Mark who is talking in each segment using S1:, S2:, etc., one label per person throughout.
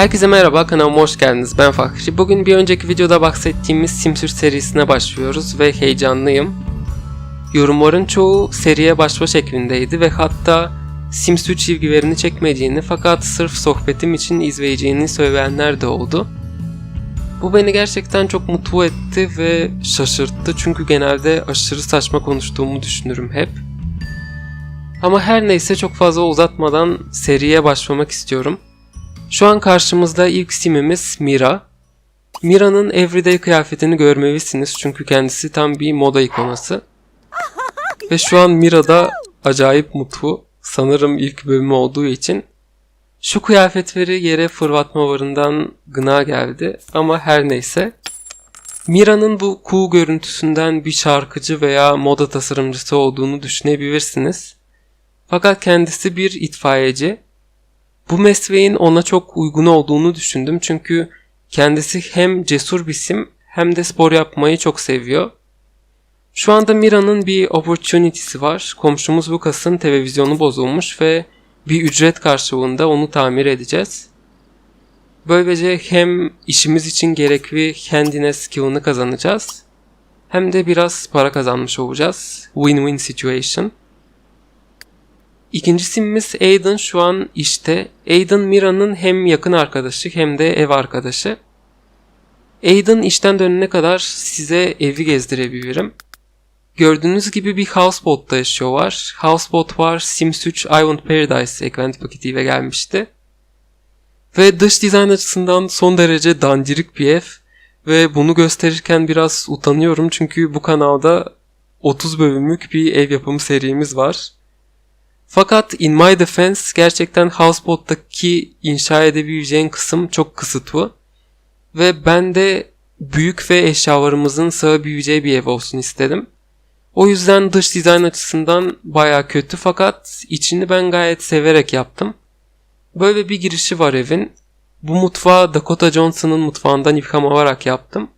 S1: Herkese merhaba kanalıma hoş geldiniz ben Fahri. Bugün bir önceki videoda bahsettiğimiz Sims 3 serisine başlıyoruz ve heyecanlıyım. Yorumların çoğu seriye başlama şeklindeydi ve hatta Sims 3 ilgilerini çekmediğini fakat sırf sohbetim için izleyeceğini söyleyenler de oldu. Bu beni gerçekten çok mutlu etti ve şaşırttı çünkü genelde aşırı saçma konuştuğumu düşünürüm hep. Ama her neyse çok fazla uzatmadan seriye başlamak istiyorum. Şu an karşımızda ilk simimiz Mira. Mira'nın everyday kıyafetini görmelisiniz çünkü kendisi tam bir moda ikonası. Ve şu an Mira da acayip mutlu. Sanırım ilk bölümü olduğu için. Şu kıyafetleri yere fırlatma varından gına geldi ama her neyse. Mira'nın bu cool görüntüsünden bir şarkıcı veya moda tasarımcısı olduğunu düşünebilirsiniz. Fakat kendisi bir itfaiyeci bu mesleğin ona çok uygun olduğunu düşündüm çünkü kendisi hem cesur bir sim hem de spor yapmayı çok seviyor. Şu anda Mira'nın bir opportunity'si var. Komşumuz Lucas'ın televizyonu bozulmuş ve bir ücret karşılığında onu tamir edeceğiz. Böylece hem işimiz için gerekli handiness skill'ını kazanacağız hem de biraz para kazanmış olacağız. Win-win situation. İkinci simimiz Aiden şu an işte. Aiden Mira'nın hem yakın arkadaşı hem de ev arkadaşı. Aiden işten dönene kadar size evi gezdirebilirim. Gördüğünüz gibi bir houseboat'ta yaşıyorlar. Houseboat var Sims 3 Island Paradise eklenti paketiyle gelmişti. Ve dış dizayn açısından son derece dandirik bir ev. Ve bunu gösterirken biraz utanıyorum çünkü bu kanalda 30 bölümlük bir ev yapımı serimiz var. Fakat in my defense gerçekten houseboat'taki inşa edebileceğin kısım çok kısıtlı. Ve ben de büyük ve eşyalarımızın sığabileceği bir ev olsun istedim. O yüzden dış dizayn açısından baya kötü fakat içini ben gayet severek yaptım. Böyle bir girişi var evin. Bu mutfağı Dakota Johnson'ın mutfağından ilham alarak yaptım.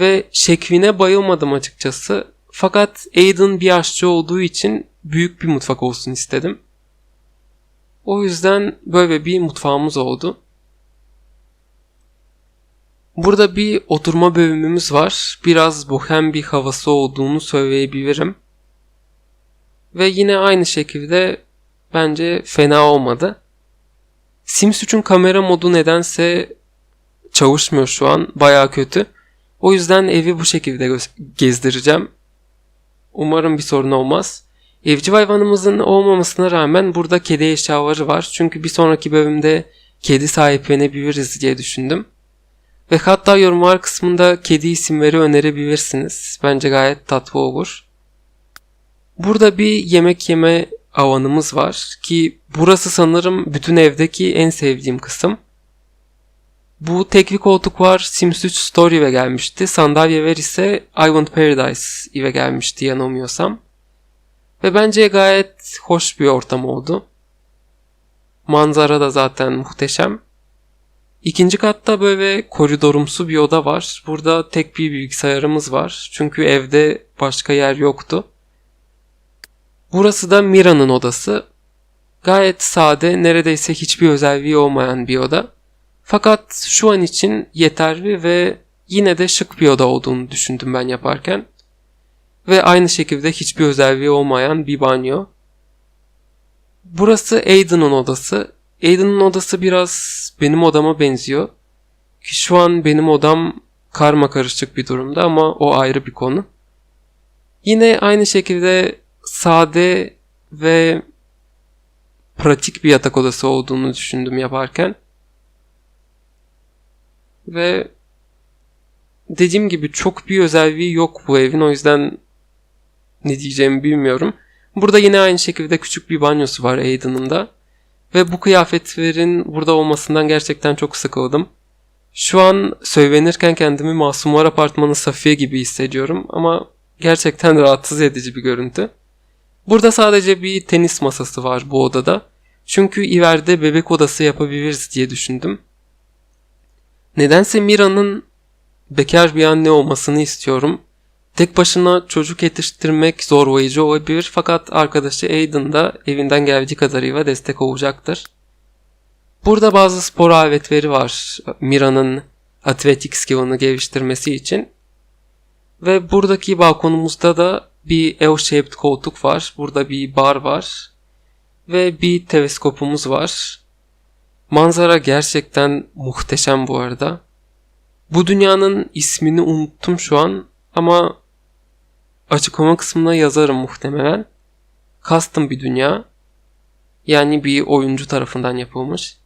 S1: Ve şekline bayılmadım açıkçası. Fakat Aiden bir aşçı olduğu için büyük bir mutfak olsun istedim. O yüzden böyle bir mutfağımız oldu. Burada bir oturma bölümümüz var. Biraz bohem bir havası olduğunu söyleyebilirim. Ve yine aynı şekilde bence fena olmadı. Sims 3'ün kamera modu nedense çalışmıyor şu an. Baya kötü. O yüzden evi bu şekilde gezdireceğim. Umarım bir sorun olmaz. Evcil hayvanımızın olmamasına rağmen burada kedi eşyaları var. Çünkü bir sonraki bölümde kedi sahiplenebiliriz diye düşündüm. Ve hatta yorumlar kısmında kedi isimleri önerebilirsiniz. Bence gayet tatlı olur. Burada bir yemek yeme alanımız var ki burası sanırım bütün evdeki en sevdiğim kısım. Bu tekli koltuk var Sims 3 Story ile gelmişti. Sandalyeler ise Island Paradise ile gelmişti yanılmıyorsam. Ve bence gayet hoş bir ortam oldu. Manzara da zaten muhteşem. İkinci katta böyle koridorumsu bir oda var. Burada tek bir bilgisayarımız var. Çünkü evde başka yer yoktu. Burası da Mira'nın odası. Gayet sade, neredeyse hiçbir özelliği olmayan bir oda. Fakat şu an için yeterli ve yine de şık bir oda olduğunu düşündüm ben yaparken. Ve aynı şekilde hiçbir özelliği olmayan bir banyo. Burası Aiden'ın odası. Aiden'ın odası biraz benim odama benziyor. Ki şu an benim odam karma karışık bir durumda ama o ayrı bir konu. Yine aynı şekilde sade ve pratik bir yatak odası olduğunu düşündüm yaparken. Ve dediğim gibi çok bir özelliği yok bu evin o yüzden ne diyeceğimi bilmiyorum. Burada yine aynı şekilde küçük bir banyosu var Aiden'ın da. Ve bu kıyafetlerin burada olmasından gerçekten çok sıkıldım. Şu an söylenirken kendimi Masumlar Apartmanı Safiye gibi hissediyorum ama gerçekten rahatsız edici bir görüntü. Burada sadece bir tenis masası var bu odada. Çünkü ileride bebek odası yapabiliriz diye düşündüm. Nedense Mira'nın bekar bir anne olmasını istiyorum. Tek başına çocuk yetiştirmek zorlayıcı olabilir fakat arkadaşı Aiden da evinden geldiği kadarıyla destek olacaktır. Burada bazı spor aletleri var. Mira'nın atletik skill'ını geliştirmesi için. Ve buradaki balkonumuzda da bir L-shaped koltuk var. Burada bir bar var. Ve bir teleskopumuz var. Manzara gerçekten muhteşem bu arada. Bu dünyanın ismini unuttum şu an ama açıklama kısmına yazarım muhtemelen. Custom bir dünya. Yani bir oyuncu tarafından yapılmış.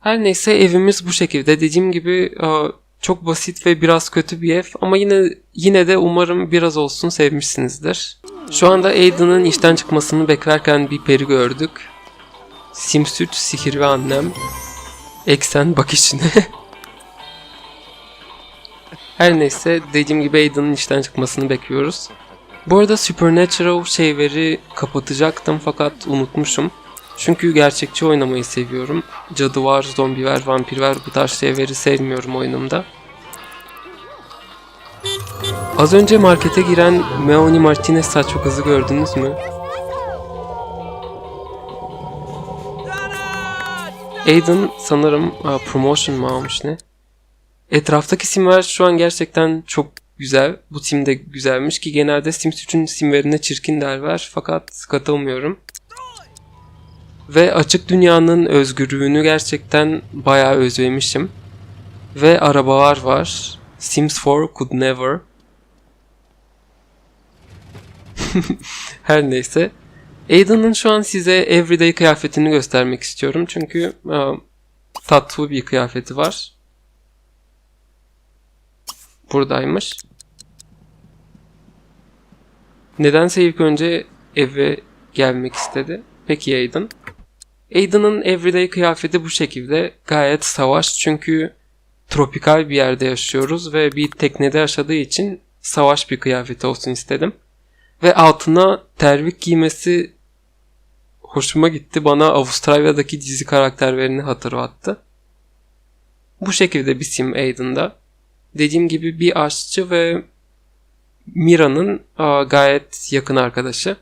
S1: Her neyse evimiz bu şekilde. Dediğim gibi e, çok basit ve biraz kötü bir ev ama yine yine de umarım biraz olsun sevmişsinizdir. Şu anda Aiden'ın işten çıkmasını beklerken bir peri gördük. Simsüt, Sihir ve Annem. Eksen bak içine. Her neyse dediğim gibi Aiden'ın işten çıkmasını bekliyoruz. Bu arada Supernatural şeyleri kapatacaktım fakat unutmuşum. Çünkü gerçekçi oynamayı seviyorum. Cadı var, zombi var, vampir var bu tarz şeyleri sevmiyorum oyunumda. Az önce markete giren Meoni Martinez saçma kızı gördünüz mü? Aiden sanırım aa, promotion mu almış ne? Etraftaki simler şu an gerçekten çok güzel. Bu sim de güzelmiş ki genelde Sims 3'ün simlerine çirkin derler fakat katılmıyorum. Ve açık dünyanın özgürlüğünü gerçekten bayağı özlemişim. Ve arabalar var. Sims 4 could never. Her neyse. Aiden'ın şu an size everyday kıyafetini göstermek istiyorum. Çünkü aa, tatlı bir kıyafeti var. Buradaymış. Nedense ilk önce eve gelmek istedi. Peki Aiden. Aiden'ın everyday kıyafeti bu şekilde gayet savaş çünkü tropikal bir yerde yaşıyoruz ve bir teknede yaşadığı için savaş bir kıyafeti olsun istedim. Ve altına terlik giymesi hoşuma gitti. Bana Avustralya'daki dizi karakterlerini hatırlattı. Bu şekilde bir sim Aiden'da. Dediğim gibi bir aşçı ve Mira'nın gayet yakın arkadaşı.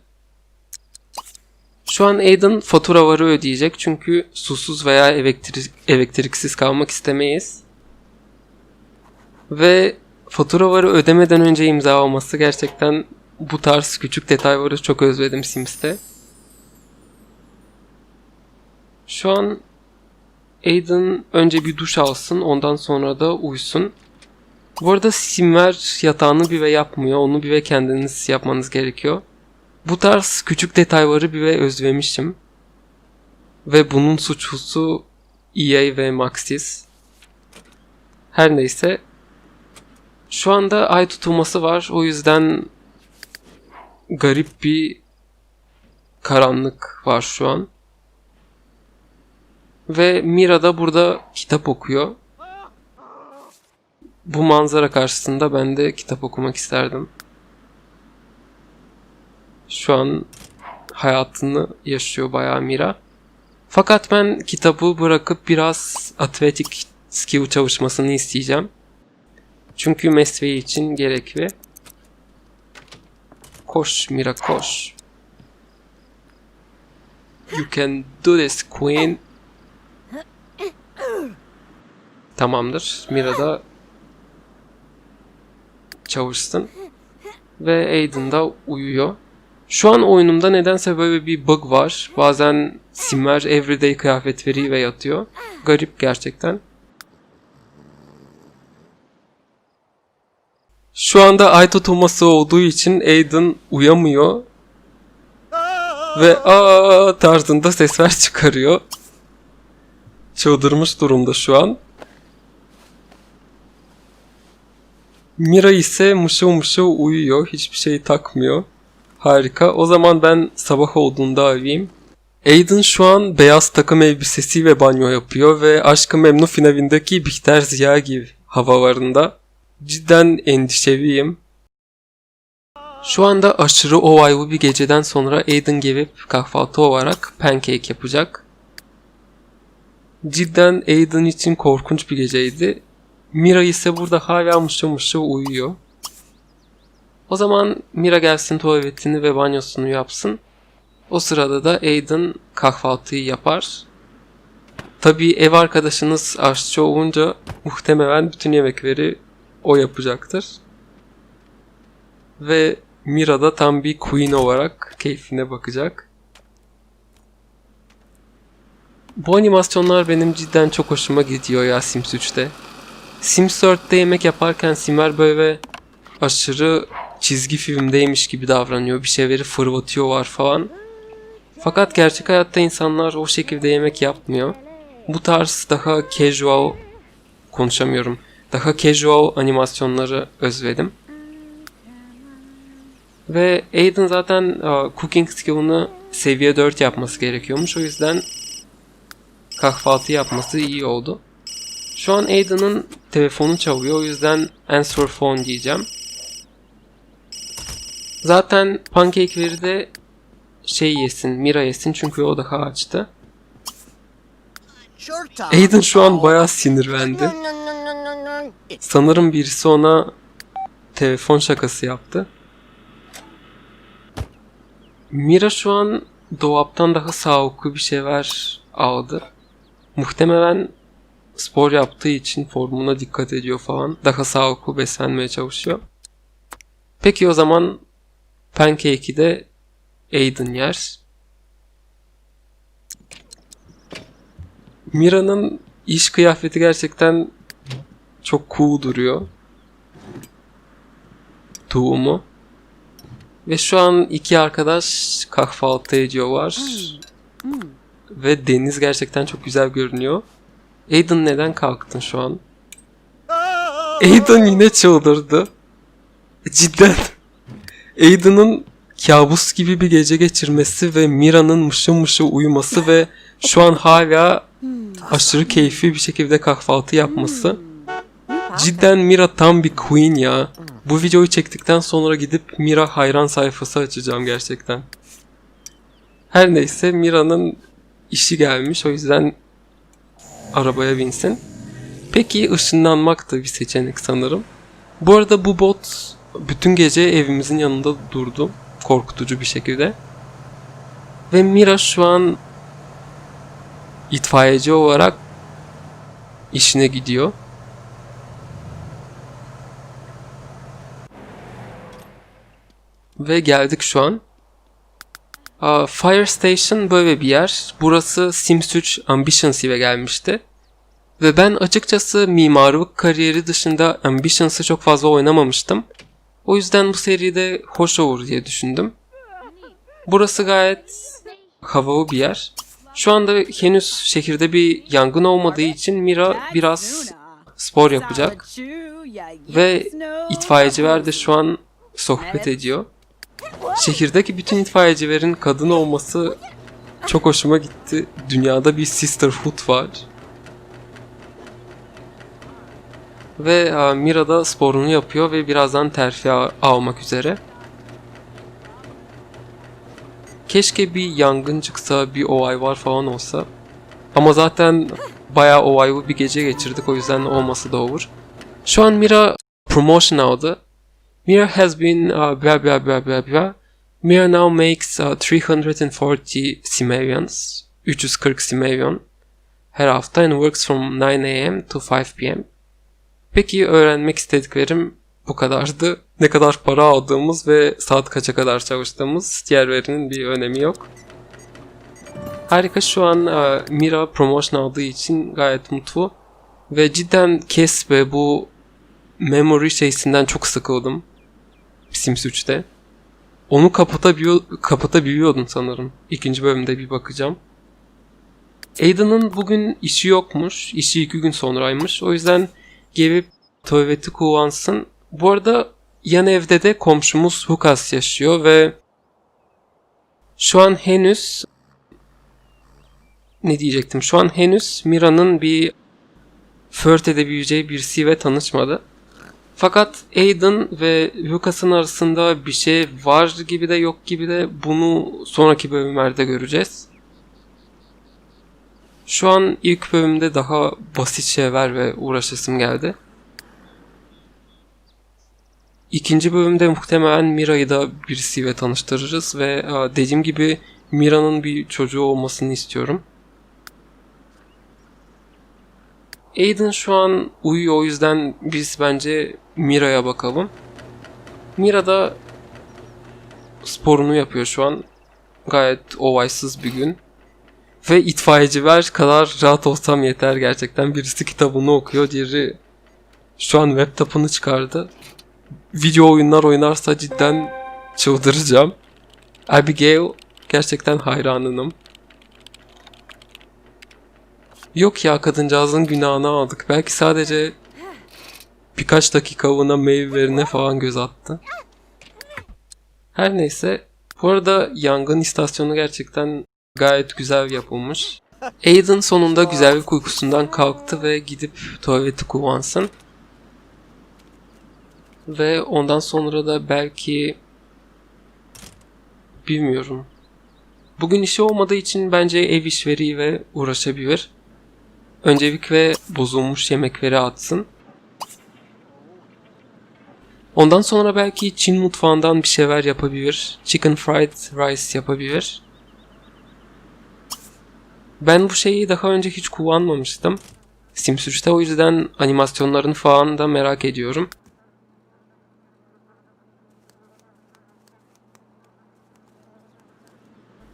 S1: Şu an Aiden faturaları ödeyecek çünkü susuz veya elektrik, elektriksiz kalmak istemeyiz. Ve faturaları ödemeden önce imza olması gerçekten bu tarz küçük detayları çok özledim Sims'te. Şu an Aiden önce bir duş alsın ondan sonra da uyusun. Bu arada simler yatağını bir ve yapmıyor. Onu bir ve kendiniz yapmanız gerekiyor. Bu tarz küçük detayları bir ve özlemişim. Ve bunun suçlusu EA ve Maxis. Her neyse. Şu anda ay tutulması var. O yüzden garip bir karanlık var şu an. Ve Mira da burada kitap okuyor. Bu manzara karşısında ben de kitap okumak isterdim. Şu an hayatını yaşıyor bayağı Mira. Fakat ben kitabı bırakıp biraz atletik skill çalışmasını isteyeceğim. Çünkü mesleği için gerekli. Koş Mira koş. You can do this queen. Tamamdır. Mira da çalışsın. Ve Aiden da uyuyor. Şu an oyunumda nedense böyle bir bug var. Bazen simler everyday kıyafet veriyor ve yatıyor. Garip gerçekten. Şu anda ay tutulması olduğu için Aiden uyamıyor. Ve aa tarzında sesler çıkarıyor. Çıldırmış durumda şu an. Mira ise mışıl mışıl uyuyor. Hiçbir şey takmıyor. Harika. O zaman ben sabah olduğunda arayayım. Aiden şu an beyaz takım elbisesiyle banyo yapıyor ve Aşkı Memnu finalindeki Bihter Ziya gibi havalarında. Cidden endişeliyim. Şu anda aşırı olaylı bir geceden sonra Aiden gelip kahvaltı olarak pancake yapacak. Cidden Aiden için korkunç bir geceydi. Mira ise burada hala mışıl mışıl uyuyor. O zaman Mira gelsin tuvaletini ve banyosunu yapsın. O sırada da Aiden kahvaltıyı yapar. Tabii ev arkadaşınız aşçı olunca muhtemelen bütün yemekleri o yapacaktır. Ve Mira da tam bir queen olarak keyfine bakacak. Bu animasyonlar benim cidden çok hoşuma gidiyor ya Sims 3'te. Sims 4'te yemek yaparken Simmer böyle aşırı çizgi filmdeymiş gibi davranıyor. Bir şeyleri fırlatıyorlar falan. Fakat gerçek hayatta insanlar o şekilde yemek yapmıyor. Bu tarz daha casual konuşamıyorum. Daha casual animasyonları özledim. Ve Aiden zaten uh, cooking skill'ını seviye 4 yapması gerekiyormuş. O yüzden kahvaltı yapması iyi oldu. Şu an Aiden'ın telefonu çalıyor. O yüzden answer phone diyeceğim. Zaten pancake'leri de şey yesin, Mira yesin çünkü o daha açtı. Aiden şu an bayağı sinirlendi. Sanırım birisi ona telefon şakası yaptı. Mira şu an dolaptan daha sağlıklı bir şeyler aldı. Muhtemelen spor yaptığı için formuna dikkat ediyor falan. Daha sağlıklı beslenmeye çalışıyor. Peki o zaman pancake'i de Aiden yer. Mira'nın iş kıyafeti gerçekten çok cool duruyor. Tuğumu. Ve şu an iki arkadaş kahvaltı ediyorlar. Ve deniz gerçekten çok güzel görünüyor. Aiden neden kalktın şu an? Aiden yine çıldırdı. Cidden. Aiden'ın kabus gibi bir gece geçirmesi ve Mira'nın mışıl mışıl uyuması ve şu an hala aşırı keyifli bir şekilde kahvaltı yapması. Cidden Mira tam bir queen ya. Bu videoyu çektikten sonra gidip Mira hayran sayfası açacağım gerçekten. Her neyse Mira'nın işi gelmiş o yüzden arabaya binsin. Peki ışınlanmak da bir seçenek sanırım. Bu arada bu bot bütün gece evimizin yanında durdu. Korkutucu bir şekilde. Ve Mira şu an itfaiyeci olarak işine gidiyor. Ve geldik şu an. Fire Station böyle bir yer. Burası Sims 3 Ambitions ile gelmişti. Ve ben açıkçası mimarlık kariyeri dışında Ambitions'ı çok fazla oynamamıştım. O yüzden bu seride hoş olur diye düşündüm. Burası gayet havalı bir yer. Şu anda henüz şehirde bir yangın olmadığı için Mira biraz spor yapacak. Ve itfaiyeciler de şu an sohbet ediyor. Şehirdeki bütün itfaiyecilerin kadın olması çok hoşuma gitti. Dünyada bir sisterhood var. Ve e, Mira da sporunu yapıyor ve birazdan terfi almak üzere. Keşke bir yangın çıksa, bir olay var falan olsa. Ama zaten bayağı olaylı bir gece geçirdik o yüzden olması da olur. Şu an Mira promotion aldı. Mira has been uh, blah blah blah blah blah. Mira now makes uh, 340 simoleons, 340 simolyon her hafta and works from 9 a.m. to 5 p.m. Peki öğrenmek istediklerim bu kadardı. Ne kadar para aldığımız ve saat kaça kadar çalıştığımız diğer verinin bir önemi yok. Harika şu an e, Mira promotion aldığı için gayet mutlu. Ve cidden kes ve bu memory şeysinden çok sıkıldım. Sims 3'te. Onu kapatabiliyor, kapatabiliyordum sanırım. İkinci bölümde bir bakacağım. Aiden'ın bugün işi yokmuş. İşi iki gün sonraymış. O yüzden gelip tuvaleti kullansın. Bu arada yan evde de komşumuz Hukas yaşıyor ve şu an henüz ne diyecektim? Şu an henüz Mira'nın bir flirt edebileceği birisiyle tanışmadı. Fakat Aiden ve Lucas'ın arasında bir şey var gibi de yok gibi de bunu sonraki bölümlerde göreceğiz. Şu an ilk bölümde daha basit şeyler ve uğraşasım geldi. İkinci bölümde muhtemelen Mira'yı da birisiyle tanıştırırız ve e, dediğim gibi Mira'nın bir çocuğu olmasını istiyorum. Aiden şu an uyuyor o yüzden biz bence Mira'ya bakalım. Mira da sporunu yapıyor şu an. Gayet ovaysız bir gün. Ve itfaiyeciler kadar rahat olsam yeter gerçekten. Birisi kitabını okuyor, diğeri şu an web tapını çıkardı. Video oyunlar oynarsa cidden çıldıracağım. Abigail gerçekten hayranınım. Yok ya kadıncağızın günahını aldık. Belki sadece birkaç dakika ona meyvelerine falan göz attı. Her neyse. Bu arada yangın istasyonu gerçekten gayet güzel yapılmış. Aiden sonunda güzellik uykusundan kalktı ve gidip tuvaleti kullansın. Ve ondan sonra da belki bilmiyorum. Bugün işi olmadığı için bence ev işleriyle uğraşabilir. Öncelikle bozulmuş yemekleri atsın. Ondan sonra belki Çin mutfağından bir şeyler yapabilir. Chicken fried rice yapabilir. Ben bu şeyi daha önce hiç kullanmamıştım. Sims 3'te o yüzden animasyonlarını falan da merak ediyorum.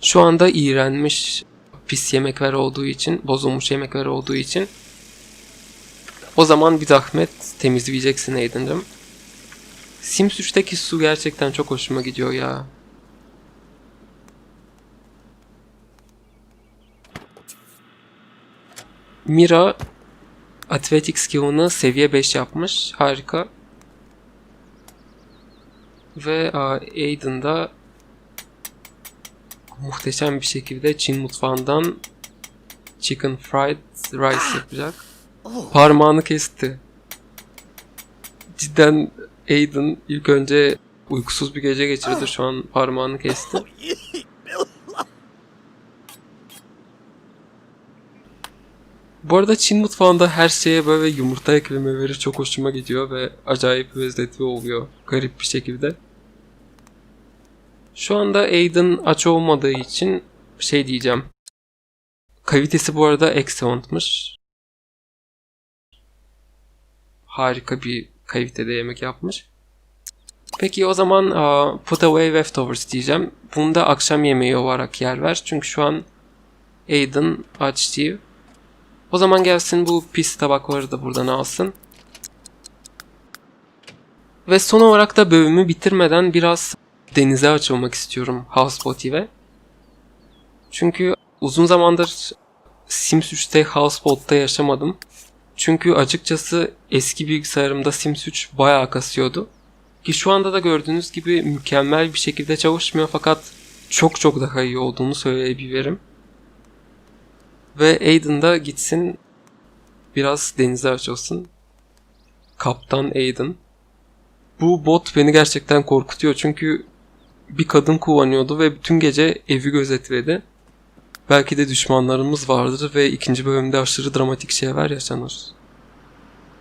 S1: Şu anda iğrenmiş pis yemekler olduğu için, bozulmuş yemekler olduğu için o zaman bir zahmet temizleyeceksin Aiden'cım. Sims 3'teki su gerçekten çok hoşuma gidiyor ya. Mira Athletics skill'ını seviye 5 yapmış. Harika. Ve Aiden muhteşem bir şekilde Çin mutfağından chicken fried rice yapacak. Parmağını kesti. Cidden Aiden ilk önce uykusuz bir gece geçirdi. Şu an parmağını kesti. Bu arada Çin mutfağında her şeye böyle yumurta eklemeleri çok hoşuma gidiyor ve acayip lezzetli oluyor garip bir şekilde. Şu anda Aiden aç olmadığı için şey diyeceğim. Kalitesi bu arada excellent'mış. Harika bir kalitede yemek yapmış. Peki o zaman uh, put away leftovers diyeceğim. Bunu da akşam yemeği olarak yer ver. Çünkü şu an Aiden aç değil. O zaman gelsin bu pis tabakları da buradan alsın. Ve son olarak da bölümü bitirmeden biraz denize açılmak istiyorum Houseboat'e. Çünkü uzun zamandır Sims 3'te Houseboat'ta yaşamadım. Çünkü açıkçası eski bilgisayarımda Sims 3 bayağı kasıyordu. Ki şu anda da gördüğünüz gibi mükemmel bir şekilde çalışmıyor fakat çok çok daha iyi olduğunu söyleyebilirim. Ve Aiden da gitsin biraz denize açılsın. Kaptan Aiden. Bu bot beni gerçekten korkutuyor çünkü bir kadın kullanıyordu ve bütün gece evi gözetledi. Belki de düşmanlarımız vardır ve ikinci bölümde aşırı dramatik şeyler yaşanır.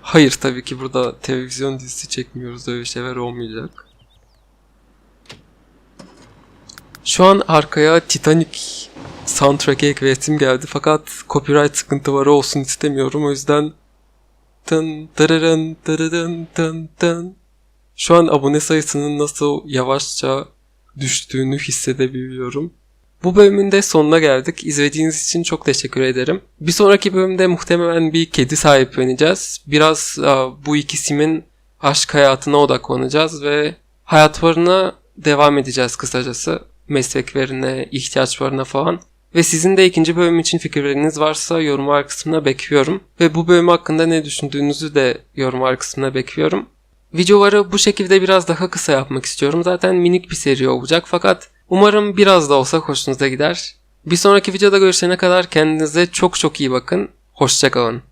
S1: Hayır tabii ki burada televizyon dizisi çekmiyoruz öyle şeyler olmayacak. Şu an arkaya Titanic soundtrack'e ekleyesim geldi fakat copyright sıkıntıları olsun istemiyorum o yüzden tın tırırın tırırın tın tın şu an abone sayısının nasıl yavaşça düştüğünü hissedebiliyorum. Bu bölümün de sonuna geldik. İzlediğiniz için çok teşekkür ederim. Bir sonraki bölümde muhtemelen bir kedi sahipleneceğiz. Biraz bu iki simin aşk hayatına odaklanacağız ve hayatlarına devam edeceğiz kısacası. Mesleklerine, ihtiyaçlarına falan. Ve sizin de ikinci bölüm için fikirleriniz varsa yorumlar kısmına bekliyorum. Ve bu bölüm hakkında ne düşündüğünüzü de yorumlar kısmına bekliyorum. Videoları bu şekilde biraz daha kısa yapmak istiyorum. Zaten minik bir seri olacak fakat umarım biraz da olsa hoşunuza gider. Bir sonraki videoda görüşene kadar kendinize çok çok iyi bakın. Hoşçakalın.